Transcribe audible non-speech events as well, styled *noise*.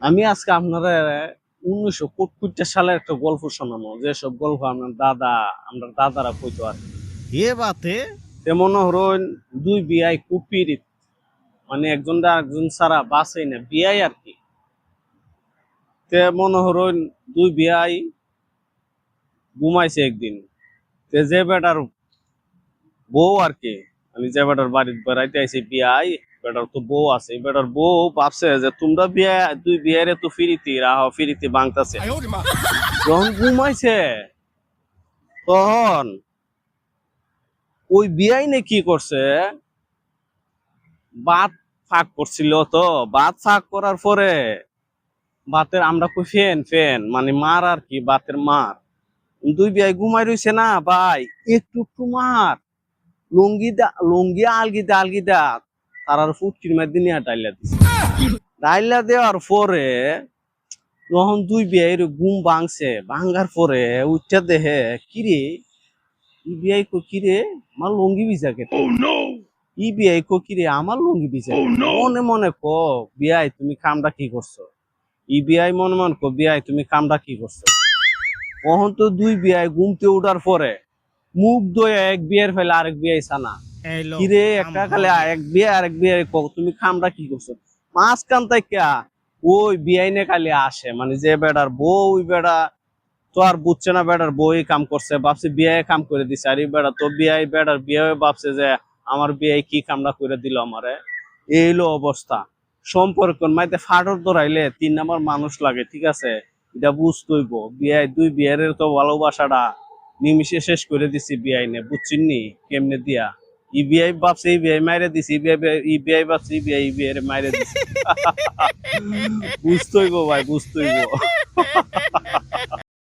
আমি আজকে আপনারা উনিশশো পঁয়ষট্টি সালের একটা গল্প শোনাবো যেসব গল্প আপনার দাদা আমরা দাদারা কইতো আর। এ বাতে? তে মনে হরইন দুই বিয়াই পীড়িত মানে একজন একজন ছাড়া বাঁচেই না বিয়াই আর কি। তে মনে হরইন দুই বিয়াই ঘুমাইছে একদিন। তে যে বেটার বউ আর কি আমি যে বেটার বাড়িতে বেড়াইতে আইছি বিয়াই বেটার তো বউ আছে বেটার বউ ভাবছে যে তোমরা বিয়া দুই বিয়ারে তো ফিরিতি রাহ ফিরিতি বাংতাছে। যখন ঘুমাইছে তখন ওই বিয়াই নে কি করছে? বাত ফাঁক করছিল তো বাত ফাঁক করার পরে বাতের আমরা কই ফেন ফেন মানে মার আর কি বাতের মার। দুই বিয়াই ঘুমাই রইছে না ভাই একটু একটু মার। লুঙ্গি দা লুঙ্গি আলগি দা আলগি দা তার আর ফুটকির মধ্যে নিয়ে ডাইলা দিছে। ডাইলা দেওয়ার পরে যখন দুই বিয়াই ঘুম ভাঙছে ভাঙার পরে উঠতে দেহে কিরে ই বিয়াই কো কিরে? আমার লুঙ্গি ভিজা কে ই বিয়াই কো কিরে? আমার লঙ্গি ভিজা মনে মনে কো বিয়াই তুমি কামটা কি করছ? ই বিয়াই মনে মনে কো বিয়াই তুমি কামটা কি করছ? কখন তো দুই বিয়াই ঘুমতে উঠার পরে মুখ দয়ে এক বিয়ের ফেলে আরেক বিয়াই সানা কিরে একটা খালি এক বিয়ে আরেক বিয়ে তুমি কামটা কি করছ? মাঝখান থেকে ওই বিয়াইনে খালি আসে মানে যে বেটার বউ ওই বেটা তো আর বুঝছে না বেটার বই কাম করছে ভাবছে বিয়ে কাম করে দিছে আর বেটা তো বিয়ে বেটার বিয়ে ভাবছে যে আমার বিয়ে কি কামটা করে দিল আমারে। এই হলো অবস্থা। সম্পর্ক মাইতে ফাটর ধরাইলে তিন নাম্বার মানুষ লাগে ঠিক আছে? এটা বুঝতেইব। বিয়ে দুই বিয়ের তো ভালোবাসাটা নিমিশে শেষ করে দিছি বিয়াই নে বুঝছেন নি? কেমনে দিয়া? ইবিআই ভাবছে ইবিআই মাইরে দিছি ইবিআই ইবিআই ভাবছে ইবিআই ইবিআই মাইরে দিছি। *laughs* বুঝতেইব ভাই বুঝতেইব। *laughs*